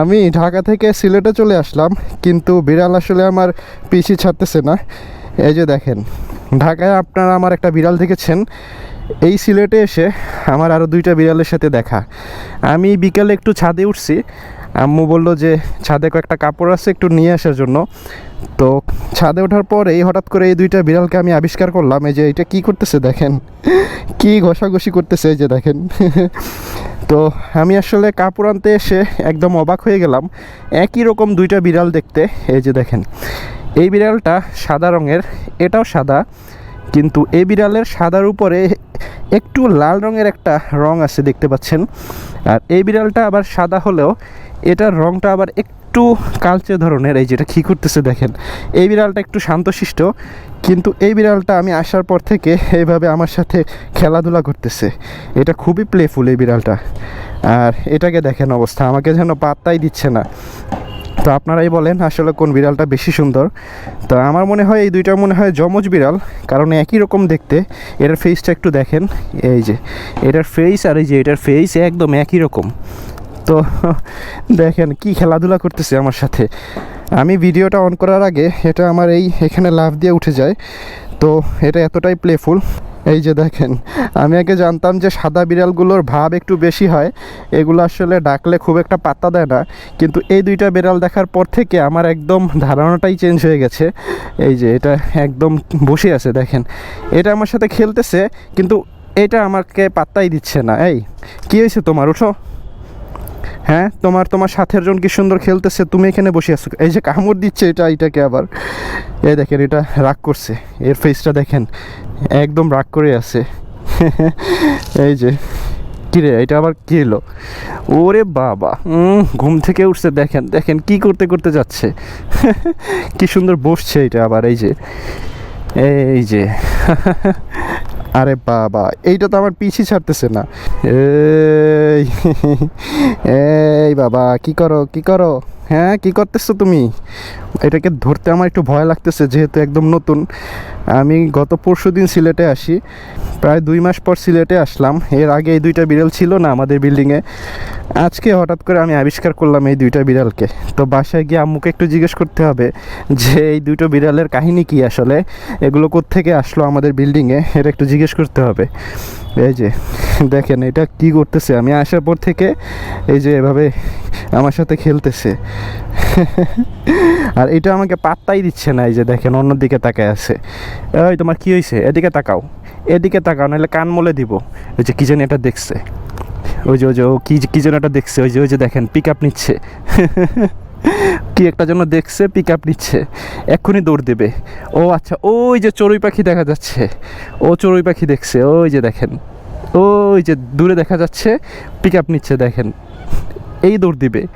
আমি ঢাকা থেকে সিলেটে চলে আসলাম, কিন্তু বিড়াল আসলে আমার পিছি ছাড়তেছে না। এই যে দেখেন, ঢাকায় আপনারা আমার একটা বিড়াল দেখেছেন। এই সিলেটে এসে আমার আরও দুইটা বিড়ালের সাথে দেখা। আমি বিকেলে একটু ছাদে উঠছি। আম্মু বলল যে, ছাদে কয়েকটা কাপড় আছে একটু নিয়ে আসার জন্য। তো ছাদে ওঠার পর এই হঠাৎ করে এই দুইটা বিড়ালকে আমি আবিষ্কার করলাম। এই যে এটা কি করতেছে দেখেন, কি ঘষাঘষি করতেছে এই যে দেখেন। তো আমি আসলে কাপড় আনতে এসে একদম অবাক হয়ে গেলাম। একই রকম দুইটা বিড়াল দেখতে, এই যে দেখেন। এই বিড়ালটা সাদা রঙের, এটাও সাদা, কিন্তু এই বিড়ালের সাদার উপরে একটু লাল রঙের একটা রং আছে দেখতে পাচ্ছেন। আর এই বিড়ালটা আবার সাদা হলেও, এটার রংটা আবার একটু কালচে ধরনের এই যেটা কী করতেছে দেখেন, এই বিড়ালটা একটু শান্তশিষ্ট, কিন্তু এই বিড়ালটা আমি আসার পর থেকে এইভাবে আমার সাথে খেলাধুলা করতেছে। এটা খুবই প্লেফুল এই বিড়ালটা। আর এটাকে দেখেন অবস্থা, আমাকে যেন পাত্তাই দিচ্ছে না। তো আপনারাই বলেন আসলে কোন বিড়ালটা বেশি সুন্দর। তো আমার মনে হয় এই দুইটা মনে হয় যমজ বিড়াল, কারণ একই রকম দেখতে। এটার ফেসটা একটু দেখেন, এই যে, এটার ফেস আর এই যে, এটার ফেস একদম একই রকম। তো দেখেন কি খেলাধুলা করতেছে আমার সাথে। আমি ভিডিওটা অন করার আগে এটা আমার এই এখানে লাভ দিয়ে উঠে যায়। তো এটা এতটাই প্লেফুল এই যে দেখেন, আমি আগে জানতাম যে সাদা বিড়ালগুলোর ভাব একটু বেশি হয়। এগুলো আসলে ডাকলে খুব একটা পাত্তা দেয় না। কিন্তু এই দুইটা বিড়াল দেখার পর থেকে আমার একদম ধারণাটাই চেঞ্জ হয়ে গেছে। এই যে এটা একদম বসে আছে, দেখেন। এটা আমার সাথে খেলতেছে, কিন্তু এটা আমাকে পাত্তাই দিচ্ছে না। এই, কী হয়েছে তোমার? উঠো। হ্যাঁ তোমার তোমার সাথের জন কি সুন্দর খেলতেছে? তুমি এখানে বসে আছো। এই যে কামড় দিচ্ছে এটা, এটাকে আবার। এই দেখেন, এটা রাগ করছে। এর ফেসটা দেখেন, একদম রাগ করে আছে। এই যে, কিরে, এটা আবার কি এলো? ওরে বাবা ঘুম থেকে উঠছে, দেখেন দেখেন কি করতে করতে যাচ্ছে। কি সুন্দর বসছে এটা আবার, এই যে। এই যে। আরে বাবা, এইটা তো আমার পিছি ছাড়তেছে না। এই এই বাবা, কি করো কি করো? হ্যাঁ কি করতেছো তুমি? এটাকে ধরতে আমার একটু ভয় লাগতেছে, যেহেতু একদম নতুন। আমি গত পরশু দিন সিলেটে আসি। প্রায় দুই মাস পর সিলেটে আসলাম। এর আগে এই দুইটা বিড়াল ছিল না আমাদের বিল্ডিংয়ে আজকে হঠাৎ করে আমি আবিষ্কার করলাম এই দুইটা বিড়ালকে। তো বাসায় গিয়ে আম্মুকে একটু জিজ্ঞেস করতে হবে যে, এই দুটো বিড়ালের কাহিনী কি আসলে? এগুলো কোত্থেকে আসলো আমাদের বিল্ডিংয়ে এটা একটু জিজ্ঞেস করতে হবে। এই যে, দেখেন এটা কি করতেছে? আমি আসার পর থেকে এই যে এভাবে আমার সাথে খেলতেছে। আর এটা আমাকে পাত্তাই দিচ্ছে না, এই যে দেখেন অন্যদিকে তাকায় আছে। ওই তোমার কি হয়েছে এদিকে তাকাও। এদিকে তাকাও, নাহলে কান মলে দিব। ওই যে কি জানি এটা দেখছে। ওই যে ওই যে, ও কি কি যেন এটা দেখছে। ওই যে ওই যে দেখেন পিক আপ নিচ্ছে। কি একটা জন্য দেখছে পিক আপ নিচ্ছে। এক্ষুনি দৌড় দেবে। ও আচ্ছা ওই যে চড়ুই পাখি দেখা যাচ্ছে। ও চড়ুই পাখি দেখছে। ওই যে দেখেন। ওই যে দূরে দেখা যাচ্ছে পিক আপ নিচ্ছে, দেখেন। এই দৌড় দিবে।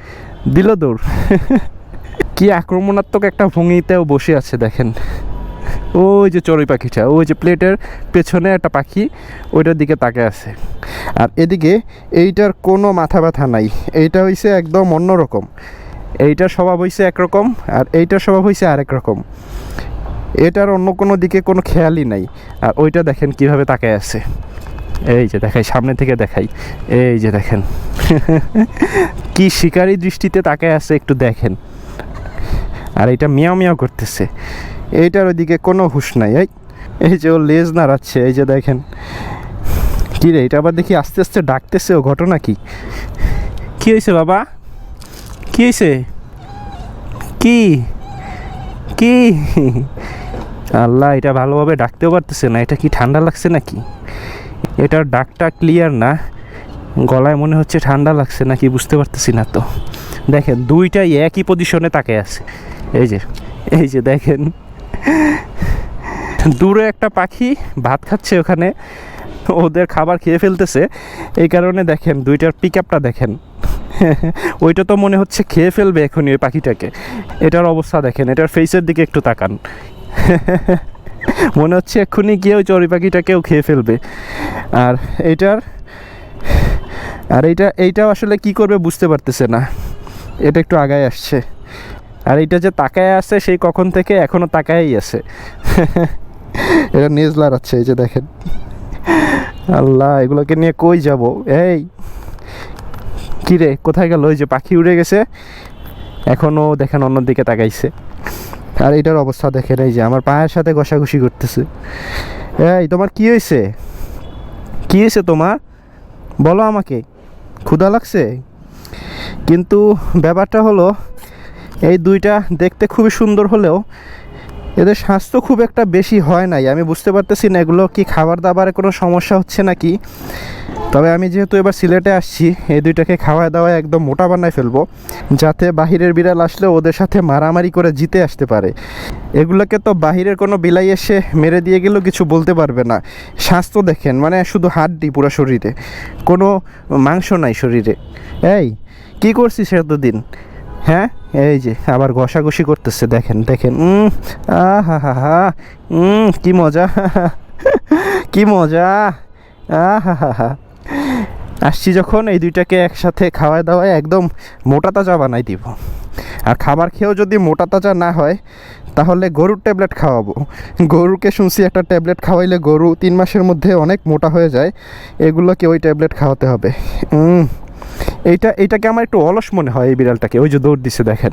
দিল দৌড়। কি আক্রমণাত্মক একটা ভঙ্গিতেও বসে আছে, দেখেন। ওই যে চড়ুই পাখিটা, ওই যে প্লেটের পেছনে একটা পাখি, ওইটার দিকে তাকে আছে। আর এদিকে এইটার কোনো মাথা ব্যথা নাই, এইটা হইছে একদম অন্যরকম এইটার স্বভাব হইছে একরকম আর এইটার স্বভাব হইছে আরেক রকম। এটার অন্য কোনো দিকে কোনো খেয়ালই নাই। আর ওইটা দেখেন কীভাবে তাকায় আছে। এই যে দেখাই, সামনে থেকে দেখাই। এই যে দেখেন। কি শিকারী দৃষ্টিতে তাকায় আছে একটু দেখেন। আর এটা মিয়াও মিয়াও করতেছে। এইটার ওইদিকে কোনো হুঁশ নাই, এই এই যে ও লেজ নাড়াচ্ছে, এই যে দেখেন। কি রে, এটা আবার দেখি আস্তে আস্তে ডাকতেছে ও, ঘটনা কি? কি হয়েছে বাবা? কি হয়েছে? কি? কি? আল্লাহ, এটা ভালোভাবে ডাকতেও পারতেছে না, এটা কি ঠান্ডা লাগছে নাকি? এটার ডাকটা ক্লিয়ার না, গলায় মনে হচ্ছে ঠান্ডা লাগছে নাকি বুঝতে পারতেছি না তো। দেখেন, দুইটাই একই পজিশনে তাকে আছে। এই যে এই যে দেখেন। দূরে একটা পাখি ভাত খাচ্ছে ওখানে। ওদের খাবার খেয়ে ফেলতেছে। এই কারণে দেখেন, দুইটার পিক আপটা দেখেন। ওইটা তো মনে হচ্ছে খেয়ে ফেলবে এখনই ওই পাখিটাকে। এটার অবস্থা দেখেন, এটার ফেসের দিকে একটু তাকান। মনে হচ্ছে এক্ষুনি গিয়ে ওই চড়ি পাখিটাকেও খেয়ে ফেলবে। আর এইটার আর এইটা, এইটাও আসলে কি করবে বুঝতে পারতেছে না। এটা একটু আগায় আসছে। আর এটা যে তাকায় আছে সেই কখন থেকে এখনও তাকায়ই আছে। এটা নেজ লাড়াচ্ছে এই যে দেখেন। আল্লাহ এগুলোকে নিয়ে কই যাব? এই কী রে কোথায় গেল? ওই যে পাখি উড়ে গেছে। এখনও দেখেন অন্যদিকে তাকাইছে। আর এটার অবস্থা দেখেন এই যে আমার পায়ের সাথে ঘষাঘষি করতেছে। এই তোমার কি হয়েছে? কি হয়েছে তোমার? বলো আমাকে ক্ষুধা লাগছে? কিন্তু ব্যাপারটা হলো এই দুইটা দেখতে খুবই সুন্দর হলেও এদের স্বাস্থ্য খুব একটা বেশি হয় নাই। আমি বুঝতে পারতেছি না এগুলো কি খাবার দাবারে কোনো সমস্যা হচ্ছে নাকি। তবে আমি যেহেতু এবার সিলেটে আসছি, এই দুইটাকে খাওয়া দাওয়ায় একদম মোটা বানায় ফেলব, যাতে বাহিরের বিড়াল আসলে ওদের সাথে মারামারি করে জিতে আসতে পারে। এগুলোকে তো বাহিরের কোনো বিলাই এসে মেরে দিয়ে গেলেও কিছু বলতে পারবে না। স্বাস্থ্য দেখেন মানে শুধু হাড্ডি পুরো শরীরে, কোনো মাংস নাই শরীরে। এই, কি করছিস এতদিন? হ্যাঁ? এই যে, আবার ঘষাঘষি করতেছে, দেখেন দেখেন হা হা উম, কি মজা কি মজা আহা হা হা আসছি যখন এই দুইটাকে একসাথে খাওয়ায় দাওয়ায় একদম মোটা তাজা বানাই দিব। আর খাবার খেয়েও যদি মোটা তাজা না হয়, তাহলে গরুর ট্যাবলেট খাওয়াবো। গরুকে শুনছি একটা ট্যাবলেট খাওয়াইলে গরু তিন মাসের মধ্যে অনেক মোটা হয়ে যায়, এগুলোকে ওই ট্যাবলেট খাওয়াতে হবে। এইটা, এইটাকে আমার একটু অলস মনে হয় এই বিড়ালটাকে। ওই যে দৌড় দিছে, দেখেন।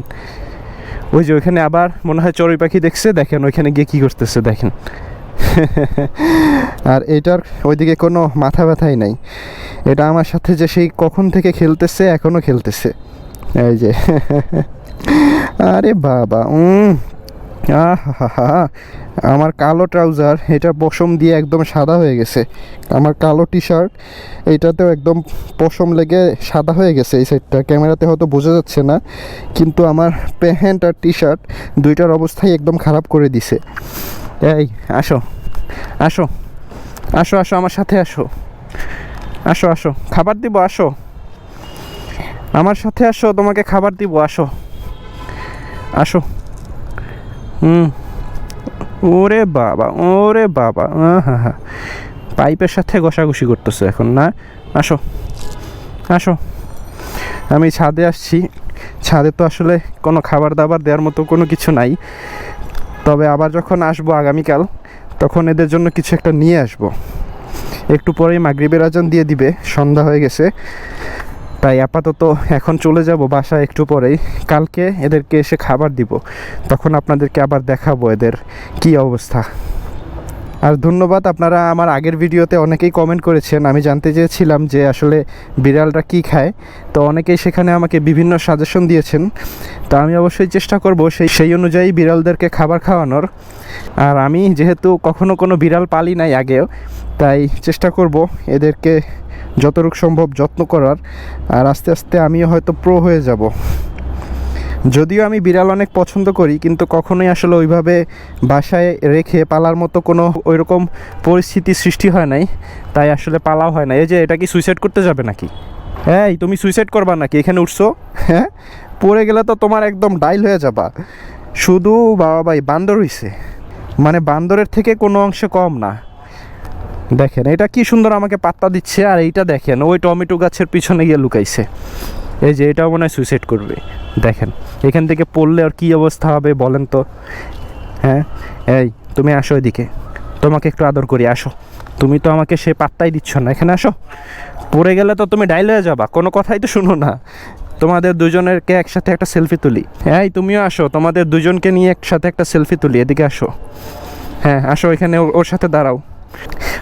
ওই যে ওইখানে আবার মনে হয় চড়ুই পাখি দেখছে, দেখেন ওইখানে গিয়ে কী করতেছে, দেখেন। আর এটার ওইদিকে কোনো মাথা ব্যথাই নাই। এটা আমার সাথে যে সেই কখন থেকে খেলতেছে এখনও খেলতেছে। এই যে। আরে বাবা, উম। আমার কালো ট্রাউজার, এটা পশম দিয়ে একদম সাদা হয়ে গেছে। আমার কালো টি শার্ট এইটাতেও একদম পশম লেগে সাদা হয়ে গেছে এই সাইডটা ক্যামেরাতে হয়তো বোঝা যাচ্ছে না, কিন্তু আমার প্যান্ট আর টি শার্ট দুইটার অবস্থাই একদম খারাপ করে দিছে। এই, আসো আসো আসো আসো, আমার সাথে আসো। আসো আসো, খাবার দিব, আসো। আমার সাথে আসো, তোমাকে খাবার দিব, আসো। আসো। হুম। ওরে বাবা ওরে বাবা। হ্যাঁ হ্যাঁ হ্যাঁ পাইপের সাথে ঘষাঘষি করতেছে এখন, না? আসো। আসো। আমি ছাদে আসছি। ছাদে তো আসলে কোনো খাবার দাবার দেওয়ার মতো কোনো কিছু নাই। তবে আবার যখন আসব আগামীকাল, তখন এদের জন্য কিছু একটা নিয়ে আসব। একটু পরেই মাগরিবের আজান দিয়ে দিবে, সন্ধ্যা হয়ে গেছে। তাই আপাতত এখন চলে যাব বাসায় একটু পরেই। কালকে এদেরকে এসে খাবার দিব। তখন আপনাদেরকে আবার দেখাবো এদের কি অবস্থা। আর ধন্যবাদ, আপনারা আমার আগের ভিডিওতে অনেকেই কমেন্ট করেছেন। আমি জানতে চেয়েছিলাম যে আসলে বিড়ালটা কি খায়। তো অনেকেই সেখানে আমাকে বিভিন্ন সাজেশন দিয়েছেন। তো আমি অবশ্যই চেষ্টা করব সেই সেই অনুযায়ী বিড়ালদেরকে খাবার খাওয়ানোর। আর আমি যেহেতু কখনো কোনো বিড়াল পালি নাই আগেও, তাই চেষ্টা করব এদেরকে যতটুকু সম্ভব যত্ন করার। আর আস্তে আস্তে আমিও হয়তো প্রো হয়ে যাব। যদিও আমি বিড়াল অনেক পছন্দ করি, কিন্তু কখনোই আসলে ওইভাবে বাসায় রেখে পালার মতো কোনো ওইরকম পরিস্থিতি সৃষ্টি হয় নাই, তাই আসলে পালাও হয় না এই যে, এটা কি সুইসাইড করতে যাবে নাকি? এই, তুমি সুইসাইড করবা নাকি? এখানে উঠছো? হ্যাঁ? পড়ে গেলে তো তোমার একদম ডাইল হয়ে যাবা। শুধু বাবা ভাই, বান্দর হইছে। মানে বান্দরের থেকে কোনো অংশে কম না। দেখেন, এটা কি সুন্দর আমাকে পাত্তা দিচ্ছে, আর এইটা দেখেন, ওই টমেটো গাছের পিছনে গিয়ে লুকাইছে। এই যে এটাও মনে হয় সুইসাইড করবে। দেখেন, এখান থেকে পড়লে আর কি অবস্থা হবে বলেন তো? হ্যাঁ? এই, তুমি আসো এদিকে। তোমাকে একটু আদর করি, আসো। তুমি তো আমাকে সে পাত্তাই দিচ্ছ না। এখানে আসো। পড়ে গেলে তো তুমি ডাইল হয়ে যাবা, কোনো কথাই তো শুনো না। তোমাদের দুজনেরকে একসাথে একটা সেলফি তুলি। হ্যাঁ তুমিও আসো, তোমাদের দুজনকে নিয়ে একসাথে একটা সেলফি তুলি, এদিকে আসো। হ্যাঁ আসো এখানে ওর- সাথে দাঁড়াও।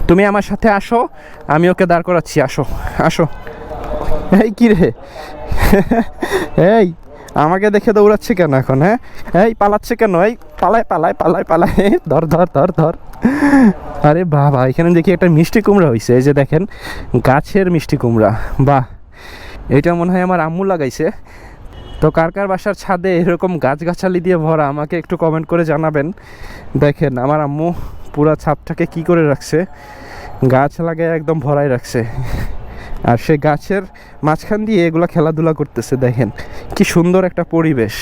তুমি আমার সাথে আসো, আমি ওকে দাঁড় করাচ্ছি, আসো আসো। এই কি রে? এই, আমাকে দেখে দৌড়াচ্ছে কেন এখন হ্যাঁ? এই, পালাচ্ছে কেন? এই পালায় পালায় পালায় পালায় ধর ধর ধর ধর। আরে বাবা, এখানে দেখি একটা মিষ্টি কুমড়া হয়েছে এই যে দেখেন, গাছের মিষ্টি কুমড়া। বাহ, এটা মনে হয় আমার আম্মু লাগাইছে। তো কার কার বাসার ছাদে এরকম গাছগাছালি দিয়ে ভরা, আমাকে একটু কমেন্ট করে জানাবেন। দেখেন, আমার আম্মু পুরা ছাদটাকে কি করে রাখছে? গাছ লাগিয়ে একদম ভরাই রাখছে। আর সে গাছের মাঝখান দিয়ে এগুলো খেলাধুলা করতেছে, দেখেন। কি সুন্দর একটা পরিবেশ।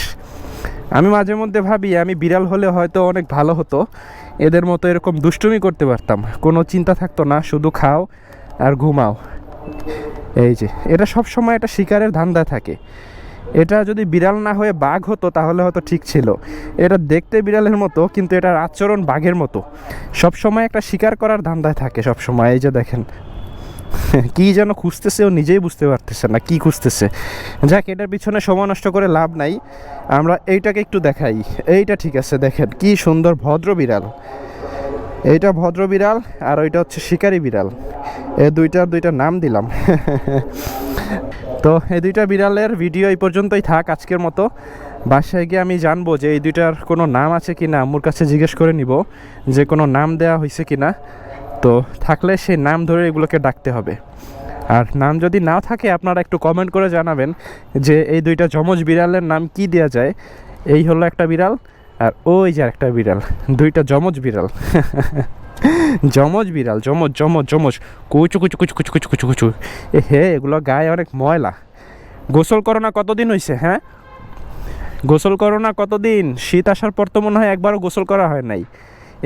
আমি মাঝে মধ্যে ভাবি, আমি বিড়াল হলে হয়তো অনেক ভালো হতো। এদের মতো এরকম দুষ্টুমি করতে পারতাম। কোনো চিন্তা থাকতো না, শুধু খাও আর ঘুমাও। এই যে, এটা সব সময় একটা শিকারের ধান্দায় থাকে। এটা যদি বিড়াল না হয়ে বাঘ হতো, তাহলে হয়তো ঠিক ছিল। এটা দেখতে বিড়ালের মতো, কিন্তু এটার আচরণ বাঘের মতো। সব সময় একটা শিকার করার ধান্দায় থাকে সব সময় এই যে দেখেন কি যেন খুঁজতেছে ও নিজেই বুঝতে পারতেছে না, কি খুঁজতেছে। যাক, এটার পিছনে সময় নষ্ট করে লাভ নাই। আমরা এইটাকে একটু দেখাই। এইটা ঠিক আছে, দেখেন, কি সুন্দর ভদ্র বিড়াল। এইটা ভদ্র বিড়াল আর ওইটা হচ্ছে শিকারি বিড়াল। এ দুইটার দুইটা নাম দিলাম। তো এই দুইটা বিড়ালের ভিডিও এই পর্যন্তই থাক আজকের মতো। বাসায় গিয়ে আমি জানব যে এই দুইটার কোনো নাম আছে কি না আম্মুর কাছে জিজ্ঞেস করে নিব যে কোনো নাম দেওয়া হয়েছে কি না তো থাকলে সে নাম ধরে এগুলোকে ডাকতে হবে। আর নাম যদি না থাকে, আপনারা একটু কমেন্ট করে জানাবেন যে এই দুইটা যমজ বিড়ালের নাম কি দেওয়া যায়। এই হলো একটা বিড়াল আর ওই যে একটা বিড়াল। দুইটা যমজ বিড়াল। যমজ বিড়াল, যমজ যমজ যমজ। কুচু কুচু কুচু কুচু কুচু কুচু কুচু। এ হে, এগুলো গায়ে অনেক ময়লা। গোসল করো না কতদিন হয়েছে হ্যাঁ? গোসল করো না কতদিন? শীত আসার পর তো মনে হয় একবারও গোসল করা হয় নাই।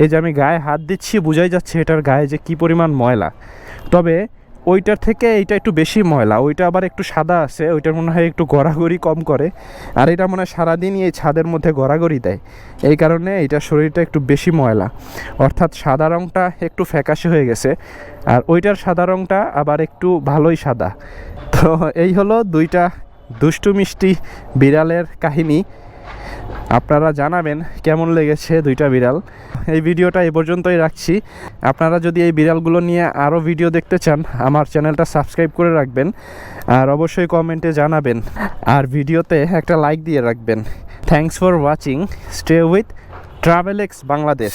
এই যে আমি গায়ে হাত দিচ্ছি, বোঝাই যাচ্ছে এটার গায়ে যে কি পরিমাণ ময়লা। তবে ওইটার থেকে এইটা একটু বেশি ময়লা, ওইটা আবার একটু সাদা আছে, ওইটার মনে হয় একটু গড়াগড়ি কম করে। আর এটা মনে হয় সারাদিনই এই ছাদের মধ্যে গড়াগড়ি দেয়। এই কারণে এইটার শরীরটা একটু বেশি ময়লা। অর্থাৎ সাদা রঙটা একটু ফ্যাকাশে হয়ে গেছে, আর ওইটার সাদা রঙটা আবার একটু ভালোই সাদা। তো এই হলো দুইটা দুষ্টু মিষ্টি বিড়ালের কাহিনী। আপনারা জানাবেন কেমন লেগেছে দুইটা বিড়াল। এই ভিডিওটা এ পর্যন্তই রাখছি। আপনারা যদি এই বিড়ালগুলো নিয়ে আরও ভিডিও দেখতে চান, আমার চ্যানেলটা সাবস্ক্রাইব করে রাখবেন আর অবশ্যই কমেন্টে জানাবেন। আর ভিডিওতে একটা লাইক দিয়ে রাখবেন। Thanks for watching stay with travel X Bangladesh